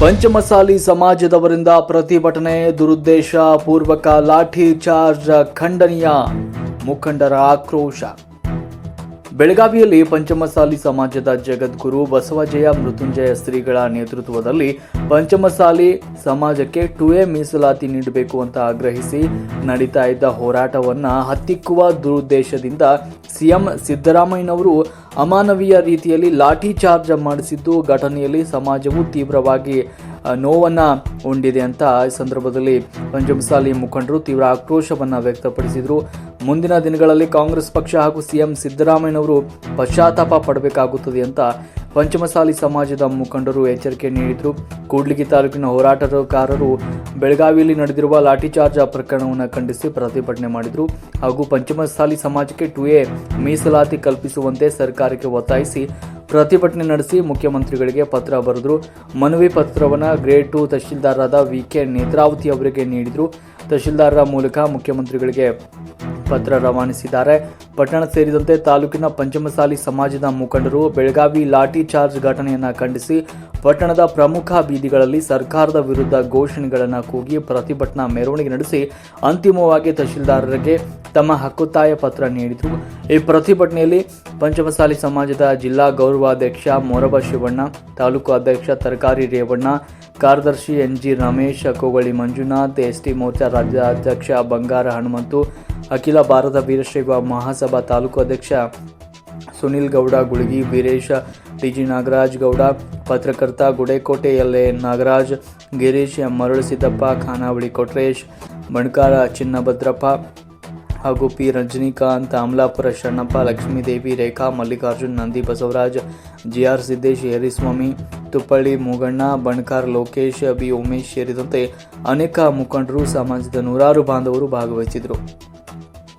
ಪಂಚಮಸಾಲಿ ಸಮಾಜದವರಿಂದ ಪ್ರತಿಭಟನೆ, ದುರುದ್ದೇಶ, ಪೂರ್ವಕ ಲಾಠಿ ಚಾರ್ಜ್, ಖಂಡನೀಯ ಮುಖಂಡರ ಆಕ್ರೋಶ. ಬೆಳಗಾವಿಯಲ್ಲಿ ಪಂಚಮಸಾಲಿ ಸಮಾಜದ ಜಗದ್ಗುರು ಬಸವಜಯ ಮೃತ್ಯುಂಜಯ ಶ್ರೀಗಳ ನೇತೃತ್ವದಲ್ಲಿ ಪಂಚಮಸಾಲಿ ಸಮಾಜಕ್ಕೆ ಟು ಎ ಮೀಸಲಾತಿ ನೀಡಬೇಕು ಅಂತ ಆಗ್ರಹಿಸಿ ನಡೀತಾ ಇದ್ದ ಹೋರಾಟವನ್ನ ಹತ್ತಿಕ್ಕುವ ದುರುದ್ದೇಶದಿಂದ ಸಿಎಂ ಸಿದ್ದರಾಮಯ್ಯನವರು ಅಮಾನವೀಯ ರೀತಿಯಲ್ಲಿ ಲಾಠಿ ಚಾರ್ಜ್ ಮಾಡಿಸಿದ್ದು ಘಟನೆಯಲ್ಲಿ ಸಮಾಜವು ತೀವ್ರವಾಗಿ ನೋವನ್ನ ಉಂಡಿದೆ ಅಂತ ಈ ಸಂದರ್ಭದಲ್ಲಿ ಪಂಚಮಸಾಲಿ ಮುಖಂಡರು ತೀವ್ರ ಆಕ್ರೋಶವನ್ನ ವ್ಯಕ್ತಪಡಿಸಿದರು. ಮುಂದಿನ ದಿನಗಳಲ್ಲಿ ಕಾಂಗ್ರೆಸ್ ಪಕ್ಷ ಹಾಗೂ ಸಿಎಂ ಸಿದ್ದರಾಮಯ್ಯನವರು ಪಶ್ಚಾತ್ತಾಪ ಪಡಬೇಕಾಗುತ್ತದೆ ಅಂತ ಪಂಚಮಸಾಲಿ ಸಮಾಜದ ಮುಖಂಡರು ಎಚ್ಚರಿಕೆ ನೀಡಿದರು. ಕೂಡ್ಲಿಗಿ ತಾಲೂಕಿನ ಹೋರಾಟಗಾರರು ಬೆಳಗಾವಿಯಲ್ಲಿ ನಡೆದಿರುವ ಲಾಠಿಚಾರ್ಜ್ ಪ್ರಕರಣವನ್ನು ಖಂಡಿಸಿ ಪ್ರತಿಭಟನೆ ಮಾಡಿದರು. ಹಾಗೂ ಪಂಚಮಸಾಲಿ ಸಮಾಜಕ್ಕೆ ಟು ಎ ಮೀಸಲಾತಿ ಕಲ್ಪಿಸುವಂತೆ ಸರ್ಕಾರಕ್ಕೆ ಒತ್ತಾಯಿಸಿ ಪ್ರತಿಭಟನೆ ನಡೆಸಿ ಮುಖ್ಯಮಂತ್ರಿಗಳಿಗೆ ಪತ್ರ ಬರೆದರು. ಮನವಿ ಪತ್ರವನ್ನು ಗ್ರೇಡ್ ಟು ತಹಶೀಲ್ದಾರರಾದ ವಿ ಕೆ ನೇತ್ರಾವತಿ ಅವರಿಗೆ ನೀಡಿದರು. ತಹಶೀಲ್ದಾರರ ಮೂಲಕ ಮುಖ್ಯಮಂತ್ರಿಗಳಿಗೆ ಪತ್ರ ರವಾನಿಸಿದ್ದಾರೆ. ಪಟ್ಟಣ ಸೇರಿದಂತೆ ತಾಲೂಕಿನ ಪಂಚಮಸಾಲಿ ಸಮಾಜದ ಮುಖಂಡರು ಬೆಳಗಾವಿ ಲಾಠಿ ಚಾರ್ಜ್ ಘಟನೆಯನ್ನು ಖಂಡಿಸಿ ಪಟ್ಟಣದ ಪ್ರಮುಖ ಬೀದಿಗಳಲ್ಲಿ ಸರ್ಕಾರದ ವಿರುದ್ಧ ಘೋಷಣೆಗಳನ್ನು ಕೂಗಿ ಪ್ರತಿಭಟನಾ ಮೆರವಣಿಗೆ ನಡೆಸಿ ಅಂತಿಮವಾಗಿ ತಹಶೀಲ್ದಾರರಿಗೆ ತಮ್ಮ ಹಕ್ಕುತ್ತಾಯ ಪತ್ರ ನೀಡಿದರು. ಈ ಪ್ರತಿಭಟನೆಯಲ್ಲಿ ಪಂಚಮಸಾಲಿ ಸಮಾಜದ ಜಿಲ್ಲಾ ಗೌರವಾಧ್ಯಕ್ಷ ಮೊರಬ ಶಿವಣ್ಣ, ತಾಲೂಕು ಅಧ್ಯಕ್ಷ ತರಕಾರಿ ರೇವಣ್ಣ, ಕಾರ್ಯದರ್ಶಿ N G Ramesh Kogali Manjunath S T Morcha ರಾಜ್ಯಾಧ್ಯಕ್ಷ ಬಂಗಾರ ಹನುಮಂತು, ಅಖಿಲ ಭಾರತ ವೀರಶೈವ ಮಹಾಸಭಾ ತಾಲೂಕು ಅಧ್ಯಕ್ಷ ಸುನಿಲ್ ಗೌಡ, ಗುಳಗಿ ವೀರೇಶ ಟಿಜಿ ನಾಗರಾಜ್ ಗೌಡ, ಪತ್ರಕರ್ತ ಗುಡೇಕೋಟೆ ಎಲ್ ಎ ನಾಗರಾಜ್, ಗಿರೀಶ್ ಮರುಳಸಿದ್ದಪ್ಪ ಖಾನಾವಳಿ ಕೊಟ್ರೇಶ್, ಬಣಕಾರ ಚಿನ್ನಭದ್ರಪ್ಪ ಹಾಗೂ P. Rajinikanth, Amalapura Sharanappa, Lakshmidevi, Rekha, Mallikarjun, Nandi Basavaraj G R Siddesh Yariswamy Tuppalli Mooganna, Bankar Lokesh, B. Umesh ಸೇರಿದಂತೆ ಅನೇಕ ಮುಖಂಡರು, ಸಮಾಜದ ನೂರಾರು ಬಾಂಧವರು ಭಾಗವಹಿಸಿದರು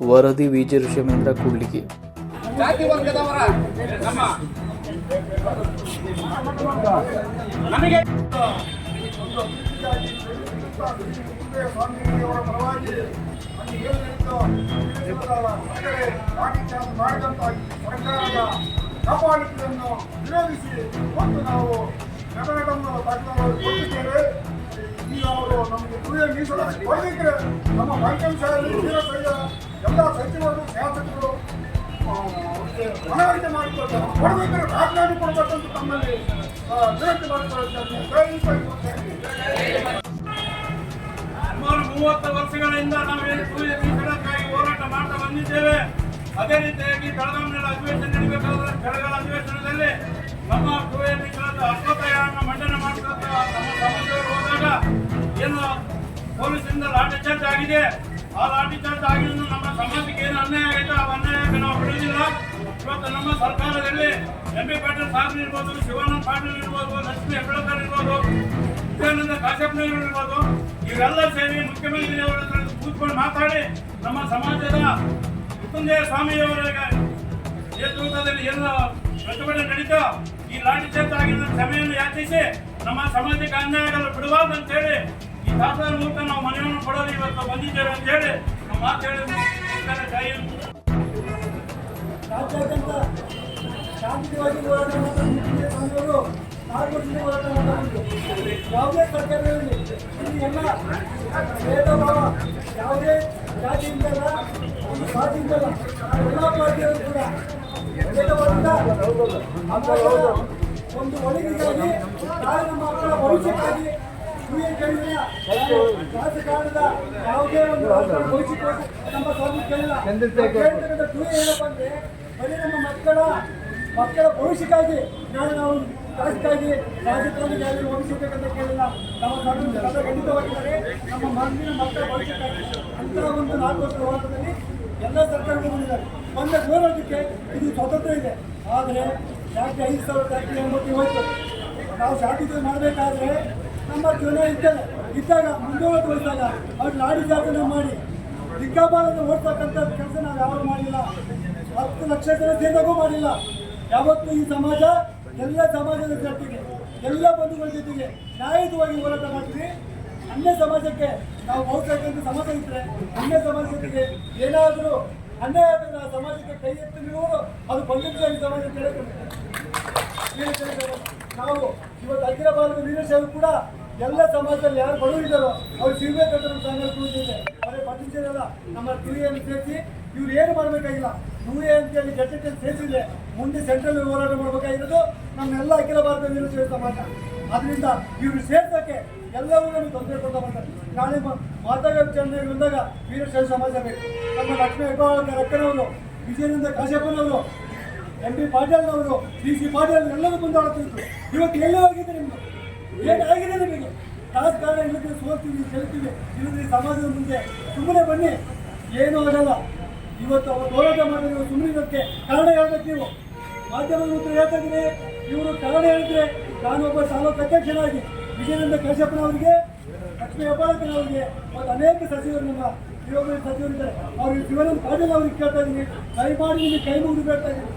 ವರದಿ ವಿಜಯ ಋಷಮೇಂದ್ರ ಕೂಡ್ಲಿಗಿ. ಜಾತಿ ನಮ್ಮ ನಮಗೆ ಸ್ವಾಮಿಯವರ ಪರವಾಗಿ ಅಲ್ಲಿ ಏನಿತ್ತು ಮಾಡಿದಂತ ಸರ್ಕಾರದ ಕಾಪಾಡಿಕೆಯನ್ನು ವಿರೋಧಿಸಿ ಮತ್ತು ನಾವು ನಗರಗಳನ್ನು ಕೊಟ್ಟಿದ್ದೇವೆ ಈಗ ಅವರು ನಮಗೆ ತುಳಿಯ ಮೀಸಲಾತಿ ಕೊಡಲಿಕ್ಕೆ ನಮ್ಮ ವೀರಶೈವ ಎಲ್ಲ ಸಚಿವರು, ಶಾಸಕರು ಮನವರಿಕೆ ಮಾಡಿಕೊಳ್ತಾರೆ ಕೊಡಬೇಕಾದ್ರೆ ರಾಜಧಾನಿ ಕೊಡಬೇಕಂತ ತಮ್ಮಲ್ಲಿ ದಯವಿಟ್ಟು ಸುಮಾರು ಮೂವತ್ತು ವರ್ಷಗಳಿಂದ ನಾವು ಏನು ಸೂರ್ಯ ಮೀಸಲಾತಿಗಾಗಿ ಹೋರಾಟ ಮಾಡ್ತಾ ಬಂದಿದ್ದೇವೆ. ಅದೇ ರೀತಿಯಾಗಿ ಬೆಳಗಾವಿನಲ್ಲಿ ಅಧಿವೇಶನ ನಡೀಬೇಕಾದ್ರೆ ಬೆಳಗಾವಿ ಅಧಿವೇಶನದಲ್ಲಿ ನಮ್ಮ ಸೂರ್ಯ ಮೀಸಲಾತಿ ಅಶ್ವತ್ಥಯನ್ನು ಮಂಡನೆ ಮಾಡ್ತಾ ನಮ್ಮ ಸಮಾಜದವರು ಹೋದಾಗ ಏನು ಪೊಲೀಸರಿಂದ ಲಾಠಿ ಚಾರ್ಜ್ ಆಗಿದೆ. ಆ ಲಾಠಿ ಚಾರ್ಜ್ ಆಗಿದ್ದು ನಮ್ಮ ಸಮಾಜಕ್ಕೆ ಏನು ಅನ್ಯಾಯ ಆಗೈತೆ ಆ ಅನ್ಯಾಯಕ್ಕೆ ನಾವು ಇವತ್ತು ನಮ್ಮ ಸರ್ಕಾರದಲ್ಲಿ ಎಂ ಬಿ ಪಾಟೀಲ್ ಇರ್ಬೋದು, ಶಿವಾನಂದ ಪಾಟೀಲ್ ಇರ್ಬೋದು, ಲಕ್ಷ್ಮೀ ಹೆಬ್ಬಳಕರ್ ಇರ್ಬೋದು ಇರ್ಬೋದು ಇವರೆಲ್ಲ ಸೇರಿ ಮುಖ್ಯಮಂತ್ರಿಯವರ ಹತ್ರ ಕೂತ್ಕೊಂಡು ಮಾತಾಡಿ ನಮ್ಮ ಸಮಾಜದ ಮೃತ್ಯುಂಜಯ ಸ್ವಾಮಿಯವರ ನೇತೃತ್ವದಲ್ಲಿ ಎಲ್ಲ ಪ್ರತಿಭಟನೆ ನಡೀತೋ ಈ ಲಾಠಿ ಚೇತ ಆಗಿದ್ದ ಕ್ಷಮೆಯನ್ನು ಯಾಚಿಸಿ ನಮ್ಮ ಸಮಾಜಕ್ಕೆ ಅನ್ಯಾಯ ಆಗಲು ಬಿಡಬಾರ್ದು ಅಂತ ದಾಸರ ಮೂಲಕ ನಾವು ಮನೆಯನ್ನು ಕೊಡಲು ಇವತ್ತು ಬಂದಿದ್ದೇವೆ ಅಂತ ಹೇಳಿ ನಾವು ಮಾತು ಹೇಳಿ ಮುಗಿಸ್ತೇನೆ. ಜೈ ಹಿಂದ್. ರಾಜ್ಯಾದ್ಯಂತ ಶಾಂತಿಯುತವಾಗಿ ಹೋರಾಟ ಸಂಘಗಳು ನಾಲ್ಕು ವರ್ಷದಿಂದ ಹೋರಾಟ ಮಾಡಬಹುದು ಯಾವುದೇ ಸರ್ಕಾರದಲ್ಲಿ ಇಲ್ಲಿ ಎಲ್ಲ ಭೇದ ಭಾವ ಯಾವುದೇ ಜಾತಿಯಿಂದಲ್ಲ ಒಂದು ಪಾರ್ಟಿಯಿಂದಲ್ಲ ಎಲ್ಲ ಪಾರ್ಟಿಯವರು ಕೂಡ ಭೇದವಾದ ಒಂದು ಒಳಗಿಗಾಗಿ ನಮ್ಮ ಮಕ್ಕಳ ಭವಿಷ್ಯಕ್ಕಾಗಿ ರಾಜಕಾರಣದ ಯಾವುದೇ ಒಂದು ನಮ್ಮ ಸೂರ್ಯ ಏನಪ್ಪ ಅಂದ್ರೆ ಬರೀ ನಮ್ಮ ಮಕ್ಕಳ ಮಕ್ಕಳ ಭವಿಷ್ಯಕ್ಕಾಗಿ ನಾಳೆ ನಾವು ರಾಜಕ್ಕಾಗಿ ಯಾರು ಹೋಗಿಸಬೇಕಂತ ಕೇಳಿಲ್ಲ ನಮ್ಮ ಕಥ ಖಂಡಿತವಾಗಿದ್ದಾರೆ ನಮ್ಮ ಮುಂದಿನ ಮಕ್ಕಳ ಭವಿಷ್ಯಕ್ಕಾಗಿ ಅಂತಹ ಒಂದು ನಾಲ್ಕು ವರ್ಷದ ಹೋರಾಟದಲ್ಲಿ ಎಲ್ಲ ಸರ್ಕಾರಗಳು ಬಂದಿದ್ದಾರೆ ಬಂದ ಹೋರಾಟಕ್ಕೆ ಇದು ಸ್ವತಂತ್ರ ಇದೆ ಆದರೆ ಯಾಕೆ ಐದು ಸಾವಿರ ಟ್ಯಾಕ್ಸಿ ಎಂಬತ್ತು ಹೋಯ್ತು ನಾವು ಶಾಂತಿಯುತ ಮಾಡಬೇಕಾದ್ರೆ ನಮ್ಮ ಜನ ಇದ್ದಾಗ ಇದ್ದಾಗ ಹೋದಾಗ ಅವ್ರು ನಾಡಿ ಜಾತನೆ ಮಾಡಿ ದಿಗ್ಗಾಬಾಲನ್ನು ಓಡ್ತಕ್ಕಂಥ ಕೆಲಸ ನಾವು ಯಾವಾಗ ಮಾಡಿಲ್ಲ. ಹತ್ತು ಲಕ್ಷ ಜನ ಸೇರಿದಾಗೂ ಮಾಡಿಲ್ಲ. ಯಾವತ್ತೂ ಈ ಸಮಾಜ, ಎಲ್ಲ ಸಮಾಜದ ಜೊತೆಗೆ, ಎಲ್ಲ ಬಂಧುಗಳ ಜೊತೆಗೆ ನ್ಯಾಯಯುತವಾಗಿ ಹೋರಾಟ ಮಾಡ್ತೀವಿ. ಅನ್ಯ ಸಮಾಜಕ್ಕೆ ನಾವು ಹೋಗ್ತಕ್ಕಂಥ ಸಮಾಜ ಇದ್ರೆ, ಅನ್ಯ ಸಮಾಜಕ್ಕೆ ಏನಾದರೂ ಅನ್ಯಾಯ ಆದರೆ ಆ ಸಮಾಜಕ್ಕೆ ಕೈ ಎತ್ತಿ ಅದು ಈ ಸಮಾಜ ಕೇಳಬೇಕು ನಾವು ಇವತ್ತು ಹೈದರಾಬಾದ್ ಭಾರತ ವೀರಶೈವ ಕೂಡ ಎಲ್ಲ ಸಮಾಜದಲ್ಲಿ ಯಾರು ಬಡವರಿದ್ದಾರೋ ಅವ್ರು ಸಿಗಬೇಕಂತ ನಮ್ಮ ಸಂಘ ಕೂಡಿದೆ ಅವರೇ ಪಟ್ಟಿಸಿರಲ್ಲ ನಮ್ಮ ಟೂಎನ್ನು ಸೇರಿಸಿ ಇವ್ರು ಏನು ಮಾಡಬೇಕಾಗಿಲ್ಲ. ಟೂಎ ಅಂತೇಳಿ ಗೆಜೆಟ್ ಸೇರಿಸಿದ್ರೆ ಮುಂದೆ ಸೆಂಟ್ರಲ್ ಹೋರಾಟ ಮಾಡಬೇಕಾಗಿರೋದು ನಮ್ಮೆಲ್ಲ ಅಖಿಲ ಭಾರತ ವೀರಶೈವ ಸಮಾಜ. ಅದರಿಂದ ಇವರು ಸೇರ್ಸೋಕ್ಕೆ ಎಲ್ಲರೂ ನಮಗೆ ತೊಂದರೆ ಕೊಡ್ತಾ ಬರ್ತಾರೆ ನಾಳೆ ಮಾತಾಗ ಚಂದ್ರ ಬಂದಾಗ ವೀರಶೈವ ಸಮಾಜ ಬೇಕು. ನಮ್ಮ ಲಕ್ಷ್ಮೀ ಹೆಬ್ಬಾಳ್ಕರ್ ವಿಜಯನಂದ ಕಾಶ್ಯಪ್ಪನವರು ಎಂ ಪಿ ಪಾಟೀಲ್ನವರು, ಡಿ ಸಿ ಪಾಟೀಲ್ ಎಲ್ಲರೂ ಮುಂದಾಡ್ತಿದ್ರು ಇವತ್ತು ಎಲ್ಲೇ ಹೋಗಿದ್ದೆ ನಿಮ್ದು ಏನಾಗಿದೆ ನಿಮಗೆ? ರಾಜಕಾರಣ ಇಲ್ಲದೆ ಸೋಲ್ತೀವಿ, ಗೆಲ್ತೀವಿ ಇಲ್ಲದೆ ಸಮಾಜದ ಮುಂದೆ ಸುಮ್ಮನೆ ಬನ್ನಿ. ಏನೂ ಆಗಲ್ಲ. ಇವತ್ತು ಅವರು ಹೋರಾಟ ಮಾಡಿದ್ರು ಸುಮ್ಮನೆ ಕಾರಣ ಕಾರಣ ಹೇಳ್ಬೇಕು ನೀವು. ಮಾಧ್ಯಮದ ಮುಂದೆ ಹೇಳ್ತಾ ಇವರು ಕಾರಣ ಹೇಳಿದ್ರೆ ನಾನೊಬ್ಬ ತಾಲೂಕು ಅಧ್ಯಕ್ಷನಾಗಿ ವಿಜಯನಂದ ಕಶ್ಯಪ್ಪನವರಿಗೆ ಲಕ್ಷ್ಮೀ ಹೆಬ್ಬಾಳಕನವರಿಗೆ ಮತ್ತು ಅನೇಕ ಸಚಿವರು ನಮ್ಮ ಯುವಕರ ಸಚಿವರಿದ್ದಾರೆ ಅವ್ರಿಗೆ ಶಿವಾನಂದ ಪಾಟೀಲ್ ಅವ್ರಿಗೆ ಕೇಳ್ತಾ ಇದ್ದೀನಿ. ದಯಮಾಡಿ ನಿಮಗೆ ಕೈ ಮುಗಿದು ಬೇಡ್ತಾ ಇದ್ದೀನಿ.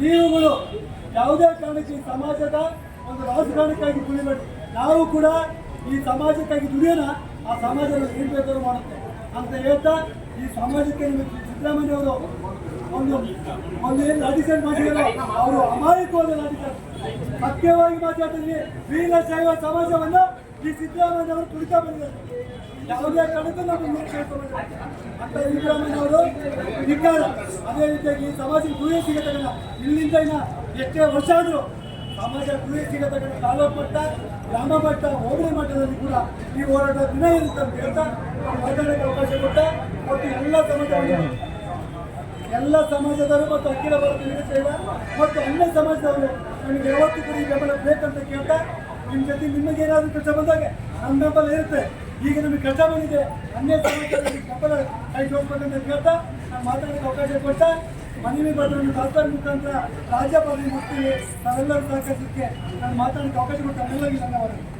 ನೀವುಗಳು ಯಾವುದೇ ಕಾರಣಕ್ಕೆ ಸಮಾಜದ ಒಂದು ರಾಜಕಾರಣಕ್ಕಾಗಿ ದುಡಿಬೇಡಿ ನಾವು ಕೂಡ ಈ ಸಮಾಜಕ್ಕಾಗಿ ದುಡಿಯೋಣ, ಆ ಸಮಾಜವನ್ನು ಏನ್ ಬೇಕಾದ್ರೂ ಮಾಡುತ್ತೆ ಅಂತ ಹೇಳ್ತಾ ಈ ಸಮಾಜಕ್ಕೆ ನಿಮಗೆ ಸಿದ್ದರಾಮಯ್ಯ ಅವರು ಒಂದು ಒಂದು ಏನು ರಾಜಕಾರಣ ಮಾಡಿದಾರೋ ಅವರು ಅಮಾಯಕವಾದ ರಾಜಕಾರಣ ಸತ್ಯವಾಗಿ ಮಾತಾಡ್ತಿದ್ವಿ ವೀರಶೈವ ಸಮಾಜವನ್ನು ಈ ಸಿದ್ದರಾಮಯ್ಯ ಅವರು ಕುಡಿತಾ ಬಂದಿದ್ದಾರೆ. ಯಾವುದೇ ಕಾರಣಕ್ಕೂ ನಾವು ಅಂತ ಸಿದ್ದರಾಮಯ್ಯ ಅವರು ಧಿಕ್ಕಾರ. ಅದೇ ರೀತಿಯಾಗಿ ಈ ಸಮಾಜಕ್ಕೆ ದೂರ ಸಿಗತ್ತಲ್ಲ. ಇಲ್ಲಿಂದ ಇನ್ನ ಎಷ್ಟೇ ವರ್ಷ ಆದರೂ ಸಮಾಜ ಸಿಗತಕ್ಕಂಥ ತಾಲೂಕು ಮಟ್ಟ, ಗ್ರಾಮ ಮಟ್ಟ, ಹೋಬಳಿ ಮಟ್ಟದಲ್ಲಿ ಕೂಡ ಈ ಹೋರಾಟ ದಿನ ಇರುತ್ತೆ ಅಂತ ಹೇಳ್ತಾ ಮಾತಾಡೋಕ್ಕೆ ಅವಕಾಶ ಕೊಟ್ಟ. ಮತ್ತು ಎಲ್ಲ ಸಮಾಜವನ್ನು ಎಲ್ಲ ಸಮಾಜದವರು ಮತ್ತು ಅಖಿಲ ಭಾರತ ವೀರಶೈವ ಮತ್ತು ಅನ್ಯ ಸಮಾಜದವರು ನಮಗೆ ಯಾವತ್ತೂ ಕೂಡ ಈ ಬೆಂಬಲ ಬೇಕಂತ ಕೇಳ್ತಾ, ನಿಮ್ಮ ಜೊತೆ ನಿಮಗೆ ಏನಾದರೂ ಕಷ್ಟ ಬಂದಾಗ ನಮ್ಮ ಬೆಂಬಲ ಇರುತ್ತೆ. ಈಗ ನಮಗೆ ಕಷ್ಟ ಬಂದಿದೆ, ಅನ್ಯ ಸಮಾಜದಲ್ಲಿ ಬೆಂಬಲ ಕೈ ಜೋಡಿಸ್ಬೇಕಂತ ಕೇಳ್ತಾ ನಾನು ಮಾತಾಡೋಕ್ಕೆ ಅವಕಾಶ ಕೊಟ್ಟ. ಮನವಿ ಪತ್ರವನ್ನು ಸರ್ಕಾರ ಮುಖಾಂತರ ರಾಜ್ಯಪಾಲರಿಗೆ ಮುಟ್ತೀವಿ ನಾವೆಲ್ಲರೂ ಸಹಕರಿಸಲಿಕ್ಕೆ ನಾನು ಮಾತಾಡೋಕ್ಕೆ ಅವಕಾಶ ಕೊಟ್ಟ ಎಲ್ಲರಿಗೂ ಧನ್ಯವಾದಗಳು.